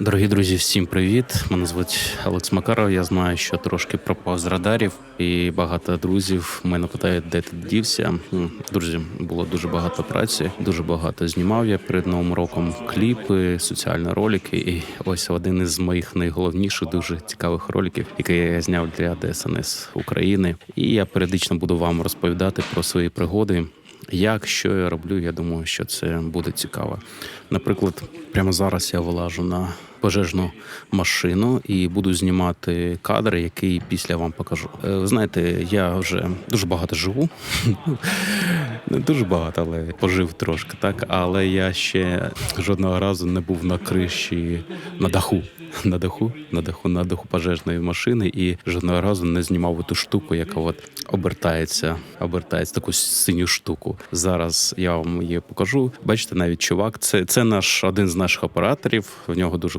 Дорогі друзі, всім привіт! Мене звуть Олекс Макаров. Я знаю, що трошки пропав з радарів, і багато друзів мене питають, де ти дівся. Друзі, було дуже багато праці, дуже багато знімав я перед новим роком кліпи, соціальні ролики. І ось один із моїх найголовніших, дуже цікавих роликів, який я зняв для ДСНС України. І я періодично буду вам розповідати про свої пригоди. Як що я роблю, я думаю, що це буде цікаво. Наприклад, прямо зараз я вилажу на пожежну машину і буду знімати кадри, який після вам покажу. Е, Ви знаєте, я вже дуже багато живу. Не дуже багато, але пожив трошки, так. Але я ще жодного разу не був на криші на даху. На даху, на даху, на даху пожежної машини, і жодного разу не знімав ту штуку, яка от обертається, обертається таку синю штуку. Зараз я вам її покажу. Бачите, навіть чувак, це, це наш один з наших операторів. В нього дуже